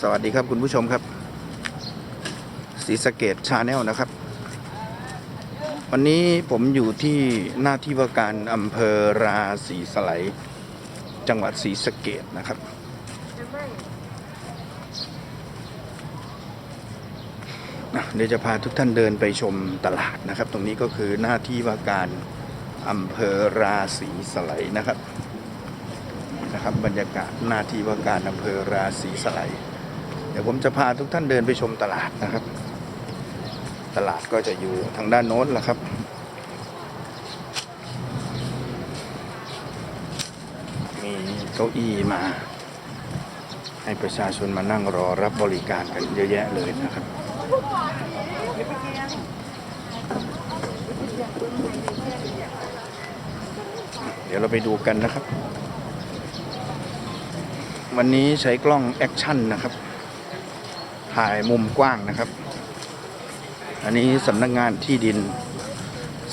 สวัสดีครับคุณผู้ชมครับศรีสเกดชาแนลนะครับ วันนี้ผมอยู่ที่หน้าที่ว่าการอำเภอราศีสไลจังหวัดศรีสะเกดนะครับ เดี๋ยวจะพาทุกท่านเดินไปชมตลาดนะครับ ตรงนี้ก็คือหน้าที่ว่าการอำเภอราศีสไลนะครับนะครับบรรยากาศหน้าที่ว่าการอำเภอราศีสไล เดี๋ยวผมจะพาทุกท่านเดินไปชมตลาดนะครับ ตลาดก็จะอยู่ทางด้านโน้นแหละครับมีเก้าอี้มา ให้ประชาชนมานั่งรอรับบริการกันเยอะแยะเลยนะครับเดี๋ยวเราไปดูกันนะครับ วันนี้ใช้กล้องแอคชั่นนะครับ ถ่ายมุมกว้างนะครับ อันนี้สำนักงานที่ดิน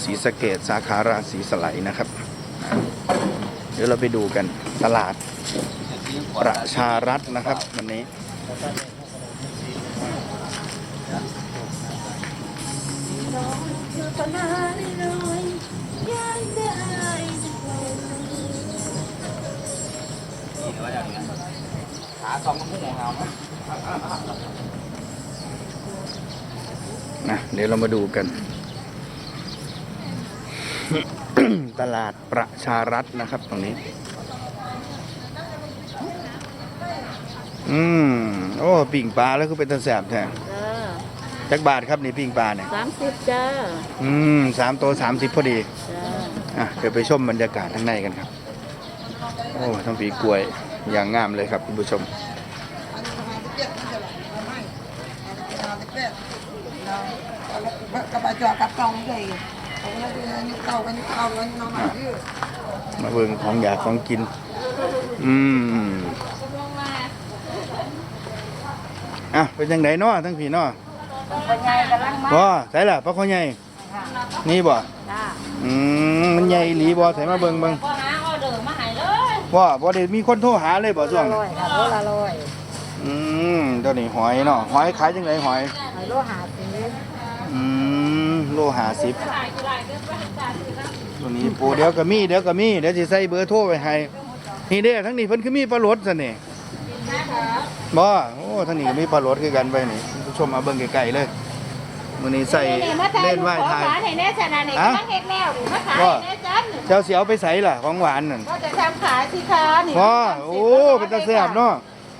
ศรีสะเกดสาขาราศีสไลนะครับ เดี๋ยวเราไปดูกันตลาดประชารัฐนะครับวันนี้ขาสองกุ้งของเรา นะเดี๋ยวเรามาดูกัน ตลาดประชารัฐนะครับ ตรงนี้ อืม โอ้ปิ่งปลาแล้วก็เป็นตะแสบแท้จ้าจักบาทครับนี่ปิ่งปลาเนี่ยสามสิบจ้า อืมสามตัวสามสิบพอดีจ้าอะเดี๋ยวไปชมบรรยากาศข้างในกันครับ โอ้ทั้งปีกล้วยอย่างงามเลยครับคุณผู้ชม กับ จอกับกองเลยของเราเนี่ยเก่ากันเก่ากันน้องมาเยอะมาเบิ่งของอยากของกิน อืมอะเป็นยังไงเนาะทั้งพี่เนาะเป็นไงกำลังมาบ่ใส่ล่ะปลาข้อใหญ่ นี่บ่จ้าอืมมันใหญ่อีหลีบ่ใส่มาเบิ่งเบิ่งพอหาออเดอร์มาให้เลยว่าบ่ได้มีคนโทรหาเลยบ่ช่วงลนี้อยค่ะโลละลอยอืมตัวนี้หอยเนาะหอยขายจังไดหอยให้โลหาสิอืม โลหาสิบตัวนี้ปูเดี๋ยวก็มีเดี๋ยวก็มีเดี๋ยวสิใส่เบอร์โทรไว้ให้นี่เด้อทั้งนี้เพิ่นคือมีปลาโรดซะนี่บ่โอ้ทั้งนี้ก็มีปลาโรดคือกันไปนี่คุณผู้ชมมาเบิ่งไกลๆเลยมื้อนี้ใส่เล่นไหว้ทายขอให้แน่ชนะนี่ฮะกำลังเฮ็ดแนวดิมาขายว่าแน่จันเจ้าสิเอาไปใส่ล่ะของหวานนั่นก็จะทำขายสิคะนี่ว้าโอ้เป็นตาแซ่บเนาะ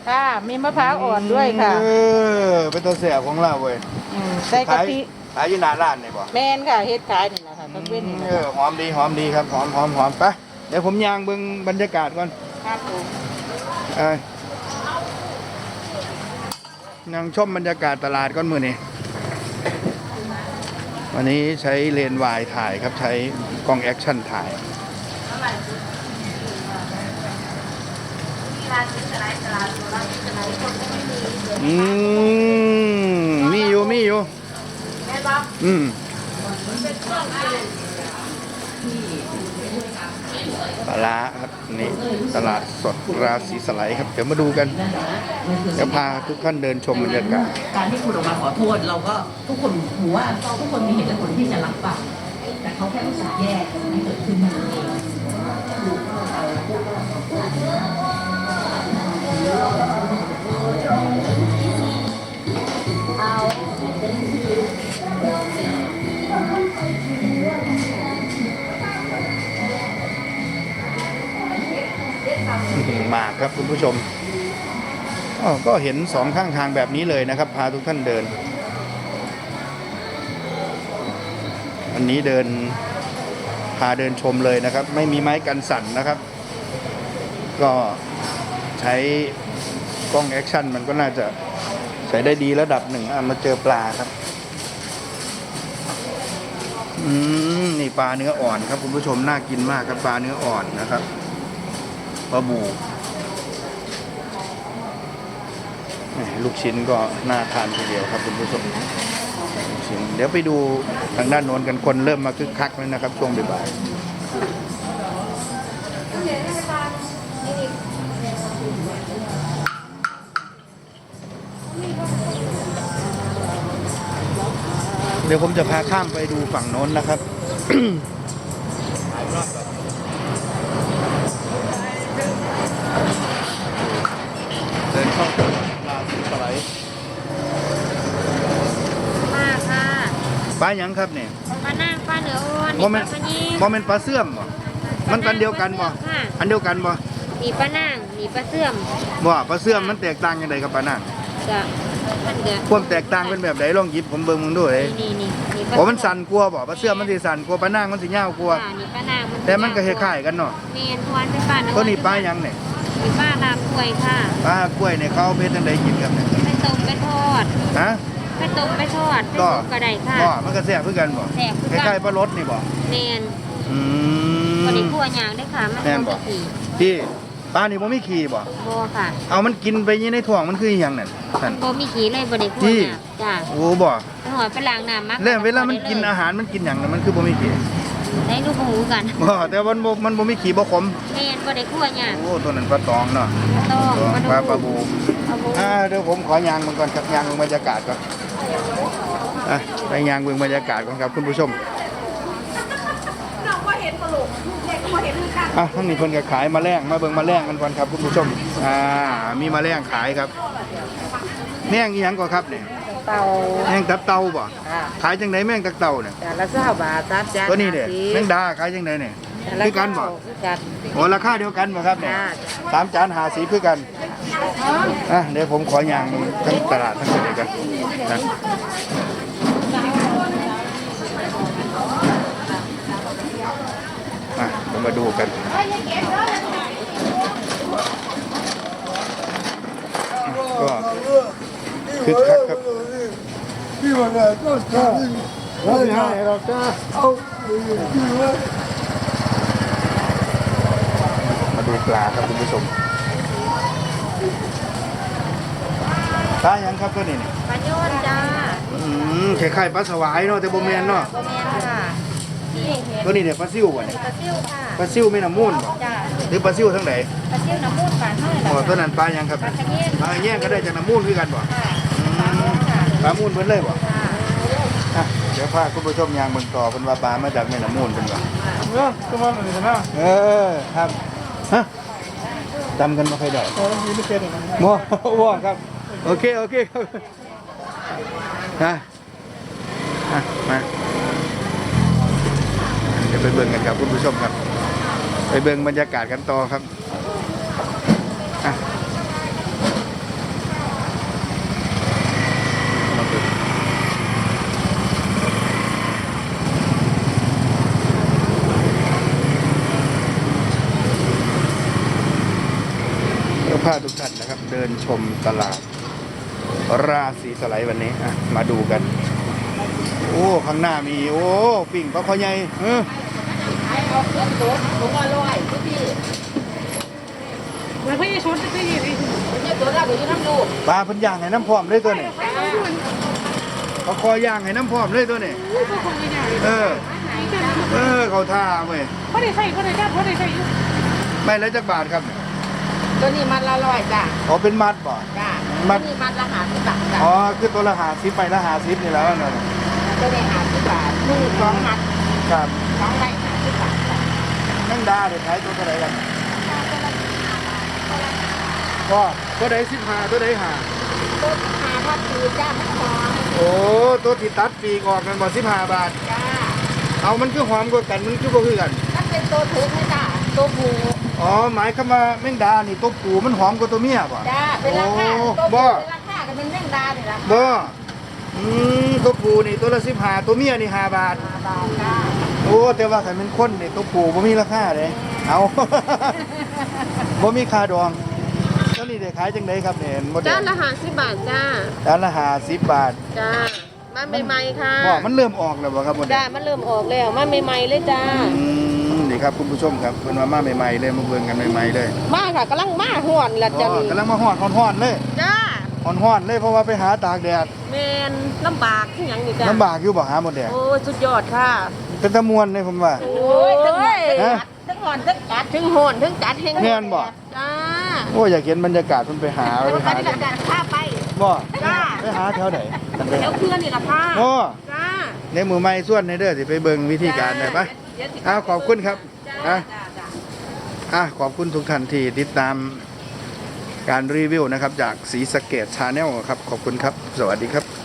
ค่ะ มีมะพร้าวอ่อนด้วยค่ะ เออ เป็นตาแซ่บของเราเว้ยอืมใส่กะขายทิ ขายอยู่หน้าร้านนี่บ่แม่นค่ะเฮ็ดขายนี่แหละค่ะต้องเว้นนี่เออหอมดีหอมดีครับหอมหอมหอมไปเดี๋ยวผมย่างเบิ่งบรรยากาศก่อนครับผมเอ้ยนั่งชมบรรยากาศตลาดก่อนมือนี้วันนี้ใช้เลนส์วายถ่ายครับใช้กล้องแอคชั่นถ่าย อืมมีอยู่มีอยู่ อืมปลาครับนี่ตลาดสดราศีสไลครับ เดี๋ยวมาดูกัน เดี๋ยวพาทุกท่านเดินชมบรรยากาศการที่คุณออกมาขอโทษเราก็ทุกคนหัวาทุกคนมีเหตุผลที่จะรับฟังแต่เขาแค่รู้สึกแย่ที่เกิดขึ้นมาเอง หมากครับคุณผู้ชมก็เห็นสองข้างทางแบบนี้เลยนะครับ พาทุกท่านเดิน อันนี้เดินพาเดินชมเลยนะครับ ไม่มีไม้กันสั่นนะครับ ก็ใช้กล้องแอคชั่นมันก็น่าจะใช้ได้ดีระดับหนึ่งมาเจอปลาครับ อืมนี่ปลาเนื้ออ่อนครับคุณผู้ชมน่ากินมากครับปลาเนื้ออ่อนนะครับปลาบูลูกชิ้นก็น่าทานทีเดียวครับคุณผู้ชมชิ้นเดี๋ยวไปดูทางด้านโน้นกันคนเริ่มมาคึกคักแล้วนะครับช่วงบ่ายๆ เดี๋ยวผมจะพาข้ามไปดูฝั่งโน้นนะครับเดินเข้าตลาดปลาสีสไลด์มาค่ะปลาหยังครับเนี่ยปลานั่งปลาเหนืออ้วนโมเมนปลายิงโมเมนปลาเสื่อมบ่มันกันเดียวกันบ่ค่ะอันเดียวกันบ่มีปลานั่งมีปลาเสื่อมบ่ปลาเสื่อมมันแตกต่างยังไงกับปลานั่งจะ มันเดือความแตกต่างเป็นแบบไหนลองหยิบผมเบิ่งมึงดูเลยนี่นี่นี่ปลาโอ้มันสั่นกลัวบ่ปลาเสื่อมมันสิสั่นกลัวปลานั่งมันสิยาวกลัวค่ะนี่ปลานั่งมันแต่มันก็คล้ายๆกันเนาะเมนทวนเป็นปลาเนื้อตัวนี้ปลาหยังเนี่ยมีปลาลามกล้วยค่ะปลากล้วยเนี่ยเขาเอาเพชรจังไดกินครับเนี่ยไปต้มไปทอดฮะไปต้มไปทอดไปก็สุกกระไดค่ะบ่มันก็แซ่บคือกันบ่แซ่บคือคกันล้ายๆปลารสนี่บ่เมนอืมบริขัวหยางด้วยค่ะมันแม่นบ่บ่ขี่พี่ ปลานี่บ่มีขี้บ่บ่ค่ะเอามันกินไปยี่ในท้องมันคืออหยังนั่นนั่นบ่มีขี่เลยบริขัวจี้หยางจ้าโอ้บ่ไปหอยไปล้างน้ำมักแล้วเวลามันกินได้อาหารมันกินหยังน่ะมันคือบ่มีขี้ได้ลูกหมูกันบ่แต่ว่ามันบ่มันบ่มีขี้บ่ขมเมนบริขัวหยางโอ้ตัวนั้นปลาตองเนาะต้องตองปลาปลาบูปลาบูอ่าเดี๋ยวผมขอยางมันก่อนครับยางเบิ่งบรรยากาศก่อนอะไปยางเบิ่งบรรยากาศก่อนครับคุณผู้ชม อะทั้งนี้เพิ่นก็ขายแมาแรงมาเบิ่งแมาแรงกันก่อนครับคุณผู้ชมอ่ามีแมาแรงขายครับแม่งอีหยังก่อนครับเนี่ยเตาแม่งตับเต่าบ่ค่ะขายจังไดแม่งตับเต่าเนี่ยจานละเก้าบาทสามจานตัวนี้เด้ห้าสิบแม่งดาขายจังไดเนี่ยจานละคือกันบ่เาคือกันโอ้ราคาเดียวกันบ่ครับเนี่ยจ้าสามจานหาสีคือกันอะเดี๋ยวผมขอยางทั้งตลาดทั้งตัวเลยกันนะอะ เรามาดูกันก็คึกคักครับพี่ว่าไงก็จ้าไม่ให้เราจ้าเอามาดูปลาครับคุณผู้ชมปลายังครับตัวนี้นี่ปลาโยนจ้าอืมคล้ายๆปลาสวายเนาะแต่บ่แม่นเนาะโบแมนค่ะนี่เห็นตัวนี้เนี่ยปลาซิวบ่เนี่ยปลาซิ่วค่ะ ปลาซิวแม่น้ำมูลบ่จ้าหรือปลาซิวทั้งไหนปลาซิ่วน้ำมูดปลาเท่าไหร่อ๋อล่ะตัวนั้นปลายังครับปลาขมิ้นปลาแย่งก็ได้จากน้ำมูลคือกันบ่ค่ะอืปลาโมมค่ะปลามูลเพิ่นเลยบ่ค่ะอะเดี๋ยวพาคุณผู้ชมยางบนต่อเพิ่นว่าปลามาจากแม่น้ำมูลเพิ่นว่าเออก็มาเลยนะเออครับฮะจำกันบ่ค่อยได้ตอนนี้ไม่เป็นอย่างนั้นบ่บ่ครับ โอเค โอเคครับนะอะมา เดี๋ยวไปเบิ่งกันครับคุณผู้ชมครับไป เบิ่งบรรยากาศกันต่อครับอะมาเบิ่งก็พาทุกท่านนะครับ เดินชมตลาด ราศีสไลด์วันนี้อะมาดูกัน โอ้ ข้างหน้ามี โอ้ ปิ่งปลาคอใหญ่เออ มันไม่ได้ชดที่นี่เลยปลาเพันย่างให้น้ำพร้อมเลยตัวนี้ปลาคอย่างให้น้ำพร้อมเลยตัวนี้เออ เออเขาท่าเว้ยเขาได้ใส่เขาได้จ้าเขาได้ใส่ไม่แล้วจักบาทครับตัวนี้มันละร้อยจ้าอ๋อเป็นมัดบ่จ้ามัดนี่มันละหาสิบบาทจ้าอ๋อคือตัวละหาซิปไปละหาซิปนี่แล้วนั่นน่ะตัวนี้หาสิบบาทนี่สองหัดครับสองไรหาสิบบาทจ้าแม งดาเดี๋ยวขายตัวเท่าไหร่กันก็ตัวใดสิบห้าตัวใดหาตัวหาพัดคือจ้ามันหอมโอ้ตัวที่ตัดปีกออกนั่นบ่สิบห้าบาท จ้า เอามันคือหอมกว่ากันมันคือบ่คือกัน มันเป็นตัวถือไหมจ้าตัวผูอ๋อหมายคำว่าแมงดานี่ตัวปูมันหอมกว่าตัวเมียป่ะจ้าเป็นราคาโอ้ตัวบ่ผูเป็นราคาก็เป็นเร่งดาเนี่ยละบ่อืมตัวปูนี่ตัวละสิบห้าตัวเมียนี่ห้าบาทห้าบาทจ้า โอ้แต่ว่าถ้าเป็นคนนี่ตัวปูบ่มีราคาเลยเอาบ่มีค่าดองตัวนี้ได้ขายจังไดครับเนี่ยหมดจานละห้าสิบบาทจ้าจานละ50บาทจ้ามาใหม่ๆค่ะบ่มันเริ่มออกแล้วบ่ครับหมดจ้ามันเริ่มออกแล้วมาใหม่ๆเลยจ้าอืมนี่ครับคุณผู้ชมครับเพิ่นว่ามาใหม่ๆเลยมาเบิ่งกันใหม่ๆเลยมาค่ะกำลังมาห่วนละอ๋จ้าอนี่กำลังมาฮอดฮ้อนๆเลยจ้าฮ้อนๆเลยเพราะว่าไปหาตากแดดแมนลำบากที่ยังนี่จ้าลำบากอยู่บ่หาหมดแดดโอ้ยสุดยอดค่ะ เป็นตะมวนเลยผมว่า โอ้ยทั้งหอนฮะทั้งหอนทั้งกัดทั้งหอนทั้งกัดทั้งแม่นบ่ จ้าโอ้ยอยากเห็นบรรยากาศมันไปหาไปหาจัดข้าไป บ่จ้า ไปหาแถวไหนแถวเพื่อนนี่ละผ้าโอ้จ้าในหมู่ไม้ส่วนในเด้อสิไปเบิ่งวิธีการได้ปะเดี๋ยวสิอ้าวขอบคุณครับจ้าอะ จ้าจ้า อะขอบคุณทุกท่านที่ติดตามการรีวิวนะครับ จากสีสะเกตชาแนลครับ ขอบคุณครับ สวัสดีครับ